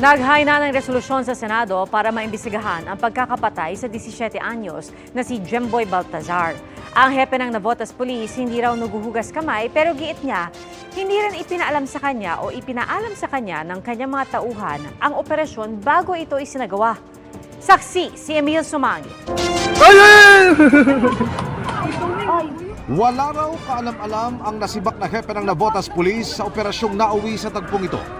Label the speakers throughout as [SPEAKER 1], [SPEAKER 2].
[SPEAKER 1] Naghain na ng resolusyon sa Senado para maimbestigahan ang pagkakapatay sa 17 anyos na si Jemboy Baltazar. Ang hepe ng Navotas Police hindi raw naguhugas kamay pero giit niya, hindi rin ipinaalam sa kanya o ipinaalam sa kanya ng kanyang mga tauhan ang operasyon bago ito isinagawa. Saksi si Emil Sumangi.
[SPEAKER 2] Wala raw kaalam-alam ang nasibak na hepe ng Navotas Police sa operasyong nauwi sa tagpong ito.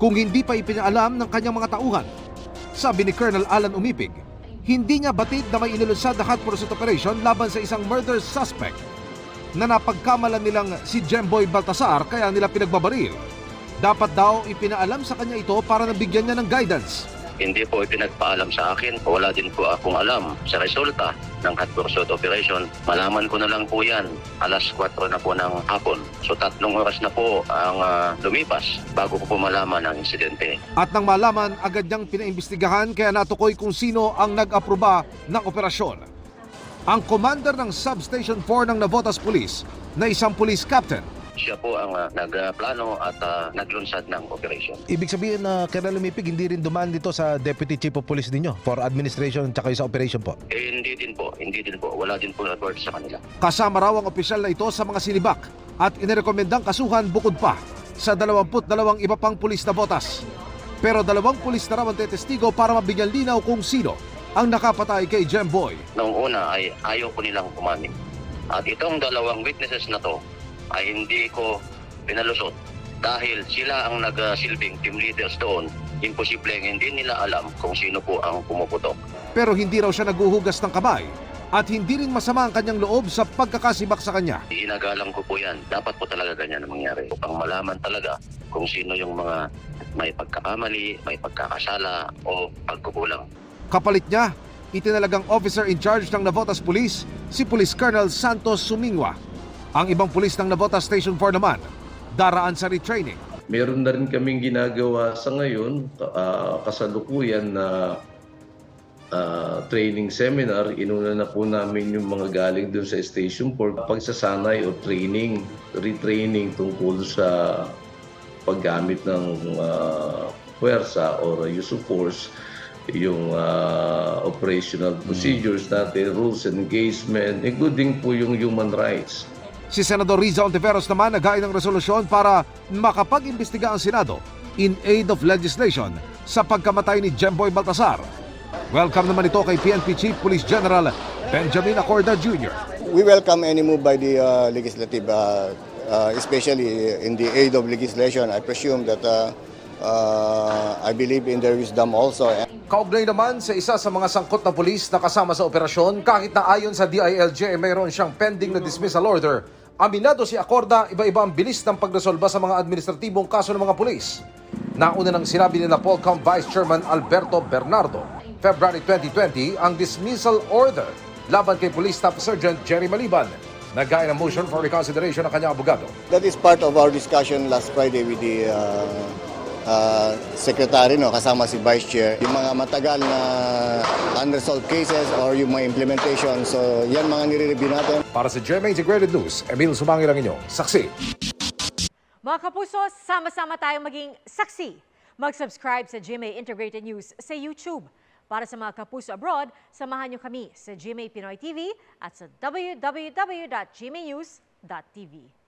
[SPEAKER 2] Kung hindi pa ipinaalam ng kanyang mga tauhan, sabi ni Colonel Alan Umipig, hindi niya batid na may inilusad na hot pursuit operation laban sa isang murder suspect na napagkamalan nilang si Jemboy Baltasar kaya nila pinagbabaril. Dapat daw ipinaalam sa kanya ito para nabigyan niya ng guidance.
[SPEAKER 3] Hindi po ipinagpaalam sa akin. Wala din po akong alam sa resulta ng hot operation. Malaman ko na lang po yan alas 4 na po ng hapon. So tatlong oras na po ang ah, lumipas bago ko po malaman ang insidente.
[SPEAKER 2] At nang malaman, agad niyang pinaimbestigahan kaya natukoy kung sino ang nag-aproba ng operasyon. Ang commander ng Substation 4 ng Navotas Police na isang police captain.
[SPEAKER 3] Siya po ang ah, nagplano at ah, naglunsad ng operation.
[SPEAKER 4] Ibig sabihin na Colonel Lumipig hindi rin dumaan dito sa Deputy Chief of Police ninyo for administration at sa operation po.
[SPEAKER 3] Eh, hindi din po, hindi din po. Wala din po report sa kanila.
[SPEAKER 2] Kasama raw ang opisyal na ito sa mga sinibak at inirekomendang kasuhan bukod pa sa 22 iba pang pulis na botas. Pero dalawang pulis na raw ang tetestigo para mabigyan linaw kung sino ang nakapatay kay Jemboy.
[SPEAKER 3] Noong una ay ayaw ko nilang kumamin. At itong dalawang witnesses na to ay hindi ko pinalusot dahil sila ang nagsilbing team leaders doon. Imposibleng hindi nila alam kung sino po ang pumuputok.
[SPEAKER 2] Pero hindi raw siya naguhugas ng kamay at hindi rin masama ang kanyang loob sa pagkakasibak sa kanya.
[SPEAKER 3] Inagalang ko po yan. Dapat po talaga ganyan ang mangyari. Upang malaman talaga kung sino yung mga may pagkakamali, may pagkakasala o pagkukulang.
[SPEAKER 2] Kapalit niya, itinalagang officer in charge ng Navotas Police, si Police Colonel Santos Sumingwa. Ang ibang pulis ng Navotas Station 4 naman, daraan sa retraining.
[SPEAKER 5] Meron na rin kaming ginagawa sa ngayon, ah, kasalukuyan na ah, training seminar. Inuna na po namin yung mga galing dun sa Station 4. Pagsasanay o training, retraining tungkol sa paggamit ng ah, puwersa or use of force yung ah, operational procedures natin, rules and engagement, including po yung human rights.
[SPEAKER 2] Si Senador Riza Ontiveros naman naghain ng resolusyon para makapag-imbestiga ang Senado in aid of legislation sa pagkamatay ni Jemboy Baltasar. Welcome naman ito kay PNP Chief Police General Benjamin Acorda Jr.
[SPEAKER 6] We welcome any move by the uh, legislative, uh, uh, especially in the aid of legislation. I presume that uh, uh, I believe in their wisdom also.
[SPEAKER 2] Kaugnay naman sa isa sa mga sangkot na pulis na kasama sa operasyon, kahit na ayon sa DILG ay mayroon siyang pending na dismissal order, aminado si Acorda iba-iba ang bilis ng pagresolba sa mga administratibong kaso ng mga pulis. Nauna nang sinabi nila Polcom Vice Chairman Alberto Bernardo, February 2020 ang dismissal order laban kay Police Staff Sergeant Jerry Maliban. Nagaya ng motion for reconsideration ng kanyang abogado.
[SPEAKER 6] That is part of our discussion last Friday with the uh, uh, Secretary, no, kasama si Vice Chair. Yung mga matagal na unresolved cases or yung mga implementation. So yan mga nire-review natin.
[SPEAKER 2] Para sa GMA Integrated News, Emil Sumangil ang inyo. Saksi.
[SPEAKER 1] Mga kapuso, sama-sama tayong maging saksi. Mag-subscribe sa GMA Integrated News sa YouTube. Para sa mga kapuso abroad, samahan niyo kami sa GMA Pinoy TV at sa www.gmanews.tv.